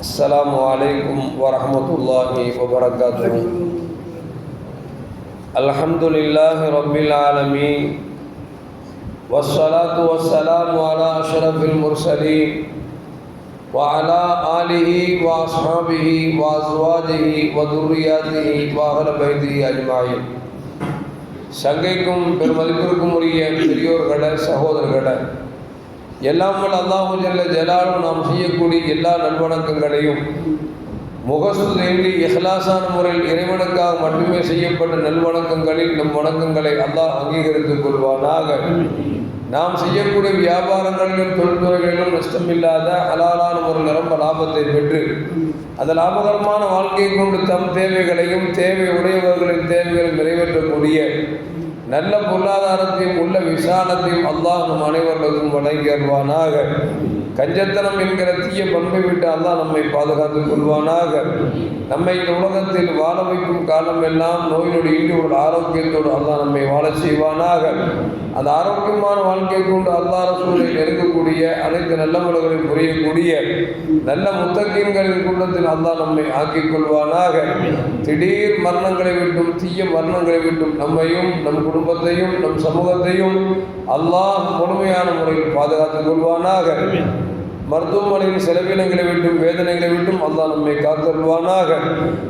السلام عليكم ورحمة الله وبركاته الحمد لله رب العالمين والصلاة والسلام على أشرف المرسلين وعلى آله وأصحابه وأزواجه وذرياته وأهل بيته أجمعين சங்கைக்கும் பெருமதிப்பிற்கும் உரிய பெரியோர்கள சகோதரர்கள எல்லாமல் அல்லாஹு ஜல்ல ஜலாலும் நாம் செய்யக்கூடிய எல்லா நல்வணக்கங்களையும் முகஸ்துதேண்டி இஹ்லாசான முறையில் இறைவனுக்காக மட்டுமே செய்யப்பட்ட நல்வணக்கங்களில் நம் வணக்கங்களை அல்லாஹ் அங்கீகரித்துக் கொள்வானாக. நாம் செய்யக்கூடிய வியாபாரங்களிலும் தொழில்துறைகளிலும் நஷ்டமில்லாத அலாலான ஒரு நிரம்ப லாபத்தை பெற்று அந்த லாபகரமான வாழ்க்கையை கொண்டு தம் தேவைகளையும் தேவை உடையவர்களின் தேவைகளை நிறைவேற்றக்கூடிய நல்ல பொருளாதாரத்தையும் உள்ள விசாலத்தையும் அல்லாஹும் அனைவர்களுக்கும் வழங்கி அருவானாக கஞ்சத்தனம் என்கிற தீய பண்பை விட்டு அல்லாஹ் நம்மை பாதுகாத்துக் கொள்வானாக. நம்மை இந்த உலகத்தில் வாழ வைக்கும் காலம் எல்லாம் நோயினோடு இன்றி ஒரு ஆரோக்கியத்தோடு அல்லாஹ் நம்மை வாழ செய்வானாக. அந்த ஆரோக்கியமான வாழ்க்கை கொண்டு அல்லாஹ் சூழலில் நெருங்கக்கூடிய அனைத்து நல்ல நல்லவர்களையும் புரியக்கூடிய நல்ல முத்தகீன்களின் கூட்டத்தில் அல்லாஹ் நம்மை ஆக்கிக் கொள்வானாக. திடீர் மரணங்களை விட்டும் தீய மரணங்களை விட்டும் நம்மையும் நம் குடும்பத்தையும் நம் சமூகத்தையும் அல்லாஹ் முழுமையான முறையில் பாதுகாத்துக் கொள்வானாக. மருத்துவமனையின் செலவினங்களை விட்டும் வேதனைகளை விட்டும் அல்லா நம்மை காத்தல்வானாக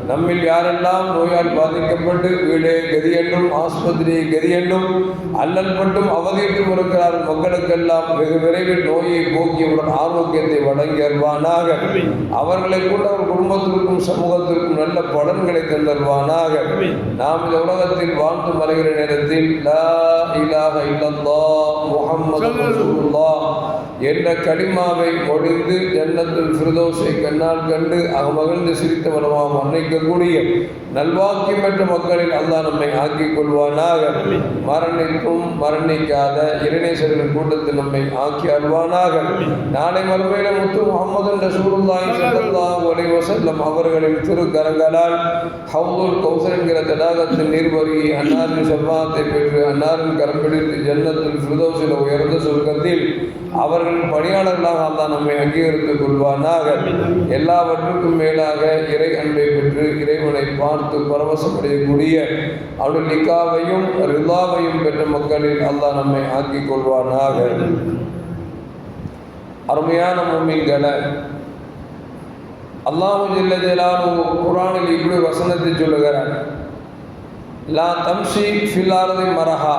நம்மில் யாரெல்லாம் நோயால் பாதிக்கப்பட்டு வீடு கதி என்றும் ஆஸ்பத்திரியை கதி என்றும் அல்லல் அவதியிட்டும் இருக்கிறார் மக்களுக்கெல்லாம் வெகு விரைவில் நோயை போக்கியவுடன் ஆரோக்கியத்தை வழங்கி அவர்களை கூட அவர் குடும்பத்திற்கும் சமூகத்திற்கும் நல்ல பலன்களை தந்தல்வானாக நாம் இந்த உலகத்தில் வாழ்ந்து வருகிற நேரத்தில் லா ரசூலுல்லாஹ் என்ற கடிமாவை ஒழிந்து ஜன்னத்தில் ஃபிரதோஸை கண்ணால் கண்டு மகிழ்ந்து சிரித்த மனமாக மன்னிக்கக்கூடிய நல்வாக்கியம் பெற்ற மக்களில் அல்லாஹ் நம்மை ஆக்கிக் கொள்வானாக. மரணிக்கும் மரணிக்காத இறைநேசர்களின் கூட்டத்தில் நம்மை ஆக்கி அல்வானாக நாளை மறுமையில முத்து முகமது ரசூலுல்லாஹி ஸல்லல்லாஹு அலைஹி வஸல்லம் அவர்களின் திருக்கரங்களால் ஹவுதுல் கௌசர் என்கிற தடாகத்தில் நீர்வரி அன்னாரின் செல்வாத்தை பெற்று அன்னாரின் கரம் பிடித்து ஜன்னத்தில் ஃபிரதோஸில் உயர்ந்த சொர்க்கத்தில் அவர்களின் பணியாளர்களாக அல்லா நம்மை அங்கீகரித்துக் கொள்வானாக. எல்லாவற்றுக்கும் மேலாக இறை அன்பை பெற்று இறைவனை பார்த்து பரவசமடையக்கூடிய அவருடைய நிக்காவையும் ரிலாவையும் பெற்ற மக்களில் அல்லாஹ் நம்மை ஆக்கிக் கொள்வானாக. அருமையான மூமின்களை அல்லாஹு ஜல்ல குரானில் இப்படி வசனத்தை சொல்லுகிறார். லா தம்ஷி ஃபில்லாரதி மரஹா.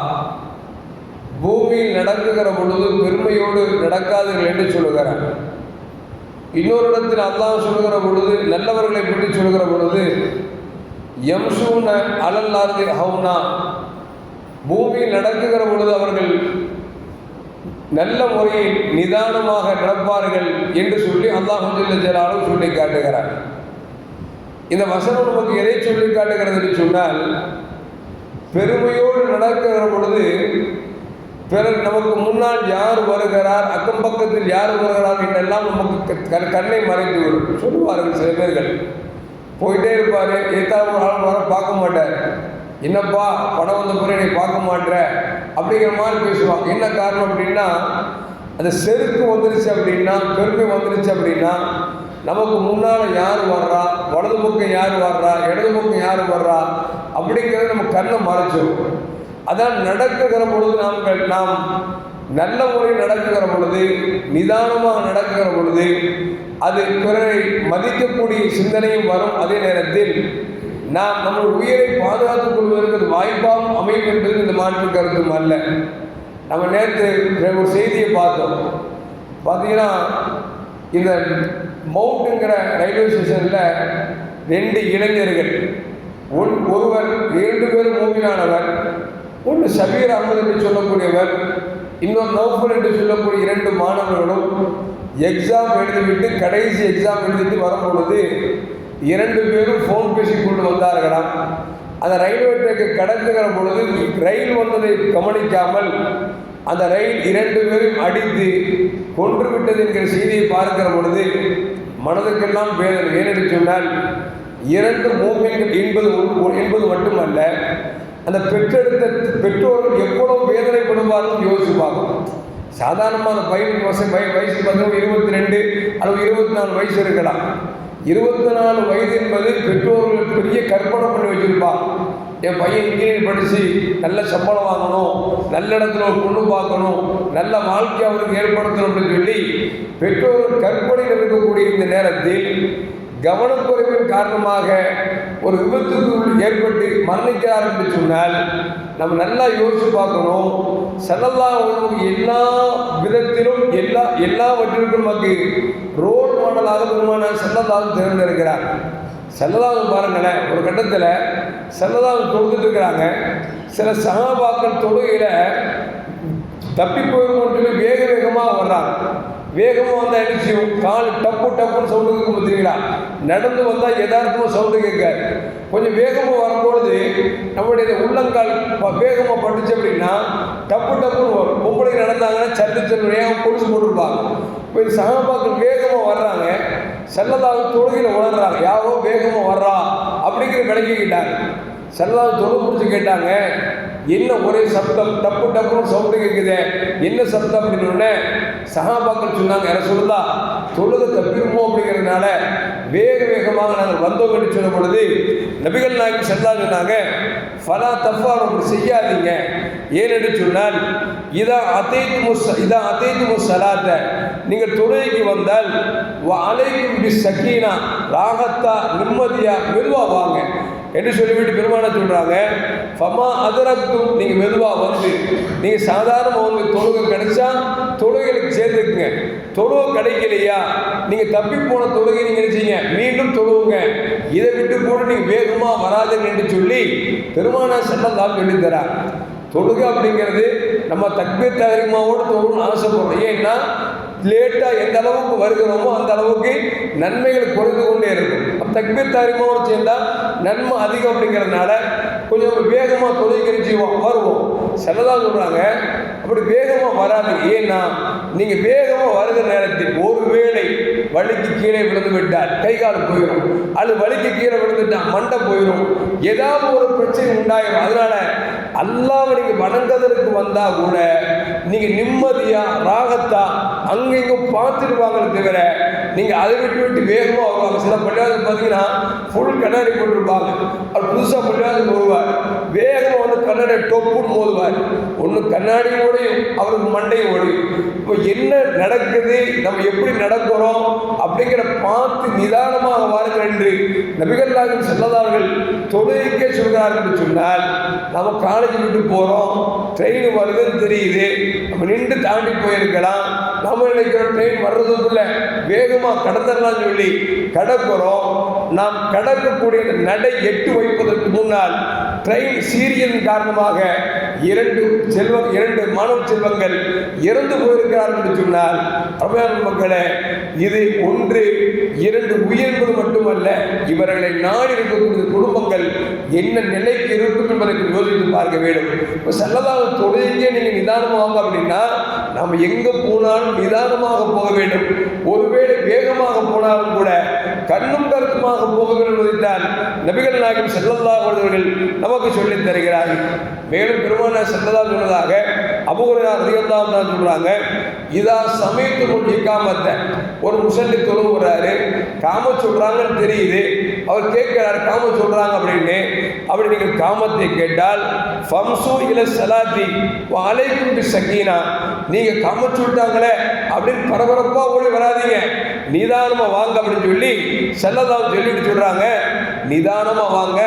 பூமியில் நடக்குகிற பொழுது பெருமையோடு நடக்காதீர்கள் என்று சொல்லுகிறார். இன்னொரு இடத்தில் அல்லாஹ் சொல்லுகிற பொழுது நல்லவர்களை பற்றி சொல்லுகிற பொழுது எம்சூன அலல்லார்தி ஹவுனா. பூமியில் நடக்குகிற பொழுது அவர்கள் நல்ல முறையில் நிதானமாக நடப்பார்கள் என்று சொல்லி அல்லாஹ் ஜலாலும் சொல்லி காட்டுகிறார். இந்த வசனம் நமக்கு எதை சொல்லி காட்டுகிறது என்று சொன்னால் பெருமையோடு நடக்கிற பொழுது பிறர் நமக்கு முன்னால் யார் வருகிறார் அக்கம் பக்கத்தில் யார் வருகிறார் என்றெல்லாம் நமக்கு கண்ணை மறைந்து வரும் சொல்லுவார்கள் சில பேர்கள். போயிட்டே இருப்பார் ஏதாவது ஒரு ஆள் வர பார்க்க மாட்டார். என்னப்பா படம் வந்த பிறகு என்னை பார்க்க மாட்டேற அப்படிங்கிற மாதிரி பேசுவாங்க. என்ன காரணம் அப்படின்னா அந்த செருக்கு வந்துருச்சு அப்படின்னா பெருமை வந்துருச்சு அப்படின்னா நமக்கு முன்னால் யார் வர்றா? வலது பக்கம் யார் வர்றா? இடது பக்கம் யார் வர்றா? அப்படிங்கிறத நம்ம கண்ணை மறைச்சிடும் அதான் நடக்குகிற பொழுது நாம் நாம் நல்ல முறையில் நடக்குகிற பொழுது நிதானமாக நடக்குகிற பொழுது அது பிறரை மதிக்கக்கூடிய சிந்தனையும் வரும். அதே நேரத்தில் நாம் நம்ம உயிரை பாதுகாத்துக் கொள்வதற்கு வாய்ப்பாகவும் அமையும் என்பது இந்த மாற்று கருத்தும் அல்ல. நம்ம நேற்று ஒரு செய்தியை பார்த்தோம். பார்த்தீங்கன்னா இந்த மவுண்ட்டுங்கிற ரயில்வே ஸ்டேஷனில் ரெண்டு இளைஞர்கள். ஒன் ஒருவர் இரண்டு பேரும் மூவினானவர் ஒன்று ஷபீர் அகமது என்று சொல்லக்கூடியவர் இன்னொரு நௌஃபல் என்று சொல்லக்கூடிய இரண்டு மாணவர்களும் எக்ஸாம் எழுதிவிட்டு கடைசி எக்ஸாம் எழுதிட்டு வரும்பொழுது இரண்டு பேரும் ஃபோன் பேசி கொண்டு வந்தார்களாம். அந்த ரயில்வே ட்ராக்கை கடந்துகிற பொழுது ரயில் வந்ததை கவனிக்காமல் அந்த ரயில் இரண்டு பேரும் அடித்து கொன்று விட்டது என்கிற செய்தியை பார்க்கிற பொழுது மனதுக்கெல்லாம் வேதனை. ஏனென்று சொன்னால் இரண்டு மூமின்கள் என்பது என்பது மட்டுமல்ல அந்த பெற்றெடுத்த பெற்றோர்கள் எவ்வளவு வேதனைப்படுவார்கள் யோசிச்சு பார்க்கணும். சாதாரணமாக அந்த பையனுக்கு வசதி பய வயசு பார்த்தோம் இருபத்தி ரெண்டு அல்லது இருபத்தி நாலு வயசு இருக்கலாம். இருபத்தி நாலு வயது என்பது பெற்றோர்கள் பெரிய கற்பனை பண்ணி வச்சிருப்பான். என் பையன் இன்ஜினியர் படித்து நல்ல சம்பளம் வாங்கணும் நல்ல இடத்துல ஒரு பொண்ணு பார்க்கணும் நல்ல வாழ்க்கை அவருக்கு ஏற்படுத்தணும் அப்படின்னு சொல்லி பெற்றோர்கள் கற்பனையில் இருக்கக்கூடிய இந்த நேரத்தில் கவனக்குறைவின் காரணமாக ஒரு விபத்துக்கு ஏற்பட்டு மரணிக்கிறார் என்று சொன்னால் நம்ம நல்லா யோசித்து பார்க்கணும். செல்லல்லா உணவு எல்லா விதத்திலும் எல்லா எல்லாவற்றிற்கும் நமக்கு ரோல் மாடலாக பெருமான செல்லல்லாவும் தேர்ந்தெடுக்கிறார் செல்லதாவும் பாருங்களேன் ஒரு கட்டத்தில் செல்லதாவும் தொழுதுட்டு இருக்கிறாங்க சில சகாபாக்கள் தொழுகையில் தப்பி போயிருமோன்னு சொல்லி வேக வேகமாக வர்றாங்க. வேகமாக வந்தால் என்ன செய்யும்? கால் டப்பு டப்புன்னு சவுண்டு பார்த்தீங்களா நடந்து வந்தால் எதார்த்தமாக சவுண்டு கேட்காது கொஞ்சம் வேகமாக வரும்பொழுது நம்மளுடைய உள்ளங்கால் வேகமாக பட்டுச்சு அப்படின்னா டப்பு டப்புன்னு வரும். பொம்பளை நடந்தாங்கன்னா சல்லு சல்லு வேகம் கொலுசு போட்டிருப்பாங்க. இப்போ இந்த சகாபாக்கள் வேகமாக வர்றாங்க. செல்லதாக தொழுகையில் உணர்றாங்க யாரோ வேகமாக வர்றா அப்படிங்கிற விளக்கிக்கிட்டாங்க செல்லதாக தொழு பிடிச்சி கேட்டாங்க. என்ன ஒரே சப்தம்? டப்பு டப்புன்னு சவுண்டு கேட்குது என்ன சப்தம் அப்படின்னு சகாபாக்கள் சொன்னாங்க யார சொல்லுதா? தொழுகை தப்பிடுமோ அப்படிங்கிறதுனால வேக வேகமாக நாங்கள் வந்தோம் என்று சொல்லும் பொழுது நபிகள் நாயகம் செல்லா சொன்னாங்க ஃபலா தஃபா அப்படி செய்யாதீங்க. ஏனென்று சொன்னால் இதா அத்தைத்து முஸ் இதா அத்தைத்து முஸ் சலாத்த நீங்கள் தொழுகைக்கு வந்தால் அலைக்கும் பி சக்கீனா ராகத்தா நிம்மதியா மெதுவாக வாங்க. என்று சொல்லிவிட்டு பெருமான சொல்கிறாங்க ஃபமா அதிரக்கும் நீங்கள் மெதுவாக வந்து நீங்கள் சாதாரண வந்து தொழுகை கிடைச்சா தொழுகைகளுக்கு சேர்ந்துக்குங்க. தொழுகை கிடைக்கலையா? நீங்கள் தப்பி போன தொழுகை நீங்கள் என்ன மீண்டும் தொழுவுங்க. இதை விட்டு போட்டு நீங்கள் வேகமாக வராதுங்க என்று சொல்லி பெருமானா செல்லம் சொல்லித்தரா தொழுகை அப்படிங்கிறது நம்ம தக்பீர் தகரிமாவோடு தொழுன்னு ஆசைப்படுறோம். ஏன்னா லேட்டாக எந்த அளவுக்கு வருகிறோமோ அந்த அளவுக்கு நன்மைகள் குறைந்து கொண்டே இருக்கும். அப்ப தக்பீர் தாரிமாவோடு சேர்ந்தால் நன்மை அதிகம் அப்படிங்கிறதுனால கொஞ்சம் வேகமாக தொழில் செய்வோம் வருவோம். சிலதாக சொல்கிறாங்க அப்படி வேகமாக வராது. ஏன்னா நீங்கள் வேகமாக வருகிற நேரத்தில் ஒருவேளை வலிக்கு கீழே விழுந்து விட்டால் கை கால் போயிடும் அது வலிக்கு கீழே விழுந்துட்டால் மண்டை போயிடும் ஏதாவது ஒரு பிரச்சனை உண்டாயிடும் அதனால அல்லாவை நீங்கள் வணங்குவதற்கு வந்தால் கூட நீங்க நிம்மதியா ராகத்தா அங்கெங்கும் பார்த்துடுவாங்களே தவிர நீங்க அதை விட்டு விட்டு வேகமா வருவாங்க. சில பள்ளியாவது பார்த்தீங்கன்னா ஃபுல் கண்ணாடி போட்டிருப்பாங்க. அவர் புதுசா பள்ளியாவது வருவார். வேகமா வந்து கண்ணாடி டொப்புன்னு மோதுவார். ஒன்று கண்ணாடியோடையும் அவருக்கு மண்டையும் ஓடையும். இப்போ என்ன நடக்குது? நம்ம எப்படி நடக்கிறோம்? அப்படிங்கிற பார்த்து நிதானமாக வாருங்கள் என்று நபிகள் நாயகம் செல்லதார்கள் தொழுகைக்கே சொல்கிறார்கள் என்று சொன்னால் நம்ம காலேஜ் விட்டு போகிறோம் ட்ரெயின் வருதுன்னு தெரியுது. நம்ம நின்று தாண்டி போயிருக்கலாம். நம்ம நினைக்கிறோம் ட்ரெயின் வர்றதுக்குள்ள வேகமாக கடந்துடலாம்னு சொல்லி கடக்கிறோம். நாம் கடக்கக்கூடிய நடை எட்டு வைப்பதற்கு முன்னால் ட்ரெயின் சீரியலின் காரணமாக இரண்டு செல்வம் இரண்டு மாணவ செல்வங்கள் இறந்து போயிருக்கிறார்கள் என்று சொன்னால் அருமையான மக்களே இது ஒன்று இரண்டு உயிர்கள் மட்டுமல்ல இவர்களை நாடி இருக்கக்கூடிய குடும்பங்கள் என்ன நிலைக்கு இருக்கும் என்பதை யோசித்து பார்க்க வேண்டும். இப்போ செல்லதாக தொழுகைக்கே நீங்கள் நிதானமாக அப்படின்னா நாம் எங்கே போனாலும் நிதானமாக போக வேண்டும். ஒருவேளை வேகமாக போனாலும் கூட கண்ணும் கருத்துமாக போக வேண்டும் என்பதைத்தான் நபிகள் நாயகம் செல்லல்லா அவர்கள் நமக்கு சொல்லித் தருகிறார்கள். மேலும் பெருமான செல்லதா சொன்னதாக அபுகுரையா அதிகத்தான் தான் சொல்றாங்க இதா சமயத்து கொண்டு இக்காமத்தை. ஒரு முசல்லி தொழுவுறாரு காம சொல்றாங்கன்னு தெரியுது. அவர் கேட்கிறார் காம சொல்றாங்க அப்படின்னு. அப்படி நீங்கள் காமத்தை கேட்டால் ஃபம்சு இல சலாத்தி அலைக்கும் சக்கீனா நீங்க காம சொல்லிட்டாங்களே அப்படின்னு பரபரப்பா ஓடி வராதீங்க. நிதானமா வாங்க அப்படின்னு சொல்லி செல்லதாம் சொல்லிட்டு சொல்றாங்க. நிதானமா வாங்க.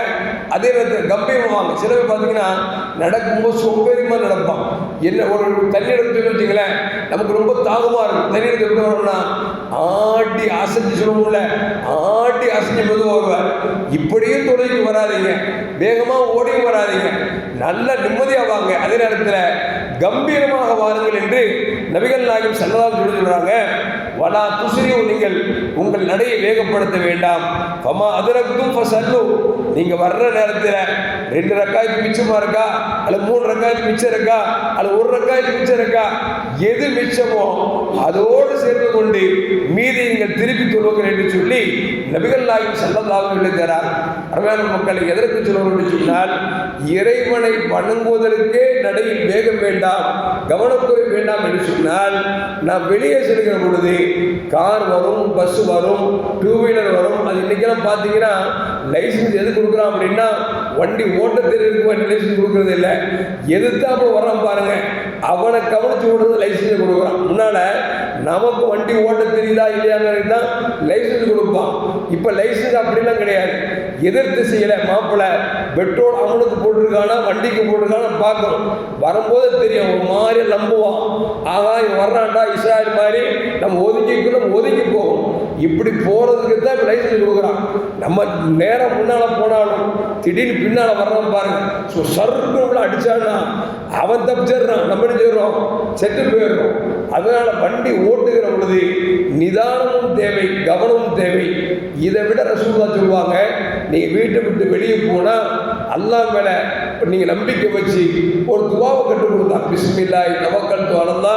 அதே நேரத்தில் கம்பீரமா வாங்க. சில பேர் பார்த்தீங்கன்னா நடக்கும்போது சோம்பேறிமா நடப்பான். என்ன ஒரு தண்ணி எடுத்து வச்சுங்களேன் நமக்கு ரொம்ப தாகமா இருக்கும். தண்ணி எடுத்து எப்படி வரோம்னா ஆட்டி அசைஞ்சு சொல்லுவோம்ல ஆட்டி அசைஞ்சு போது வருவார். இப்படியும் தொழிலுக்கு வராதீங்க. வேகமா ஓடியும் வராதீங்க. நல்ல நிம்மதியா வாங்க. அதே நேரத்தில் கம்பீரமாக வாருங்கள் என்று நபிகள் நாயகம் செல்லலாம் சொல்லி சொல்றாங்க வலா துசிரியும் நீங்கள் உங்கள் நடையை வேகப்படுத்த வேண்டாம். ஃபமா அதிரக்கும் ஃபசல்லு. நீங்கள் வர்ற நேரத்தில் ரெண்டு ரக்காய்க்கு மிச்சமாக இருக்கா? அல்ல மூணு ரக்காய்க்கு மிச்சம் இருக்கா? அல்ல ஒரு ரக்காய்க்கு மிச்சம் இருக்கா? எது மிச்சமோ அதோடு சேர்ந்து கொண்டு மீதி நீங்கள் திருப்பி தொழுவுங்கள் என்று சொல்லி நபிகள் நாயகம் செல்லல்லாக எழுதுகிறார் அருமையான மக்களை எதற்கு சொல்லுவோம் என்று சொன்னால் இறைவனை வணங்குவதற்கே நடையில் வேகம் வேண்டாம் கவனக்குறை வேண்டாம் என்று சொன்னால் நான் வெளியே செல்கிற பொழுது கார் வரும் பஸ் வரும் டூ வீலர் வரும். அது இன்னைக்கெல்லாம் பார்த்தீங்கன்னா லைசன்ஸ் எது கொடுக்குறான் அப்படின்னா வண்டி ஓட்ட தெரியுதுக்கு வண்டி லைசன்ஸ் கொடுக்குறது இல்லை. எதிர்த்தாப்புல வர்றான் பாருங்க. அவனை கவனிச்சு விடுறது லைசன்ஸை கொடுக்குறான். முன்னால் நமக்கு வண்டி ஓட்ட தெரியுதா இல்லையாங்கிறது தான் லைசன்ஸ் கொடுப்பான். இப்போ லைசன்ஸ் அப்படிலாம் கிடையாது. எதிர் திசையில மாப்பிள்ளை பெட்ரோல் அவனுக்கு போட்டிருக்கானா வண்டிக்கு போட்டிருக்கானா பார்க்கணும். வரும்போது தெரியும் ஒரு மாதிரி நம்புவான். ஆகா இவன் வர்றான்டா இஸ்ராயல் மாதிரி. நம்ம ஒதுக்கிக்குள்ள ஒதுக்கி போகும் இப்படி போகிறதுக்கு தான் இப்போ லைசன்ஸ் கொடுக்குறான். நம்ம நேரம் முன்னால் போனாலும் திடீர்னு பின்னால் வர்றான் பாருங்க. ஸோ சர்க்குள்ள அடித்தான்னா அவன் தப்பிச்சிடுறான். நம்ம என்ன செய்றோம் செத்து போயிடுறோம். அதனால் வண்டி ஓட்டுகிற பொழுது நிதானமும் தேவை கவனமும் தேவை. இதை விட ரசூல்லா சொல்லுவாங்க நீ வீட்டை விட்டு வெளியே போனால் அல்லாஹ் மேலே நீங்கள் நம்பிக்கை வச்சு ஒரு துவாவை கற்றுக் கொடுத்தா பிஸ்மில்லாய் தவக்கல் துவலல்லா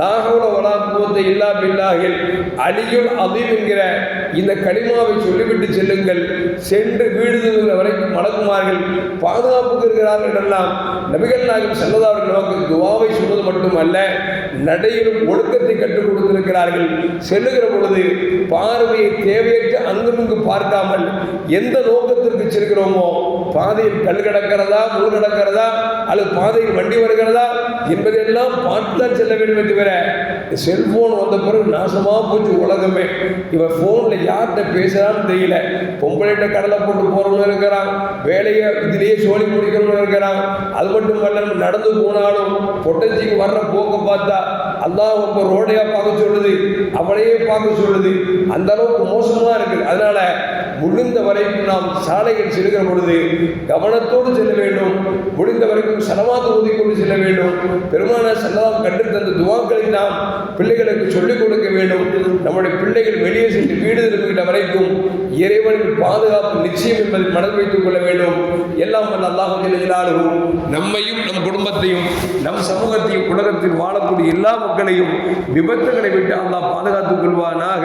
லாஹவுல வலா குவத்த இல்லா பில்லாகில் அலியுல் அதீம் என்கிற இந்த கனிமாவை சொல்லிவிட்டு செல்லுங்கள். சென்று வீடு திரும்புகிற வரைக்கும் மடக்குமார்கள் பாதுகாப்புக்கு இருக்கிறார்கள் என்றெல்லாம் நபிகள் நாயகம் செல்லதார்கள் நமக்கு துவாவை சொல்வது மட்டுமல்ல நடையிலும் ஒழுக்கத்தை கற்றுக் கொடுத்திருக்கிறார்கள். செல்லுகிற பொழுது பார்வையை தேவையற்ற அங்குமிங்கு பார்க்காமல் எந்த நோக்கத்திற்கு செல்கிறோமோ பாதையில் கல் கிடக்கிறதா முள் கிடக்கிறதா அல்லது பாதையில் வண்டி வருகிறதா பார்த்து பார்த்துதான் செல்ல வேண்டும் என்று தவிர செல்போன் வந்த பிறகு நாசமாக போச்சு உலகமே. இவன் ஃபோனில் யார்கிட்ட பேசுகிறான்னு தெரியல. பொம்பளைகிட்ட கடலை போட்டு போகிறவங்க இருக்கிறான். வேலையை இதிலேயே சோழி முடிக்கணும்னு இருக்கிறான். அது மட்டும் அல்ல நடந்து போனாலும் பொட்டச்சிக்கு வர்ற போக்க பார்த்தா அல்லாஹ் இப்போ ரோடையாக பார்க்க சொல்லுது. அவளையே பார்க்க சொல்லுது. அந்த அளவுக்கு மோசமாக இருக்குது அதனால முடிந்த வரைக்கும் நாம் சாலையில் செல்கிற பொழுது கவனத்தோடு செல்ல வேண்டும். முடிந்த வரைக்கும் செலவாத்து ஊதிக்கொண்டு செல்ல வேண்டும். பெருமான கண்டு தந்த துவாக்களை நாம் பிள்ளைகளுக்கு சொல்லிக் கொடுக்க வேண்டும். நம்முடைய பிள்ளைகள் வெளியே சென்று வீடு திரும்புகிற வரைக்கும் இறைவனின் பாதுகாப்பு நிச்சயம் என்பதை மனதில் வைத்துக் கொள்ள வேண்டும். எல்லாம் வல்ல அல்லாஹ் நம்மையும் நம் குடும்பத்தையும் நம் சமூகத்தையும் உலகத்தில் வாழக்கூடிய எல்லா மக்களையும் விபத்துகளை விட்டு அல்லாஹ் பாதுகாத்துக் கொள்வானாக.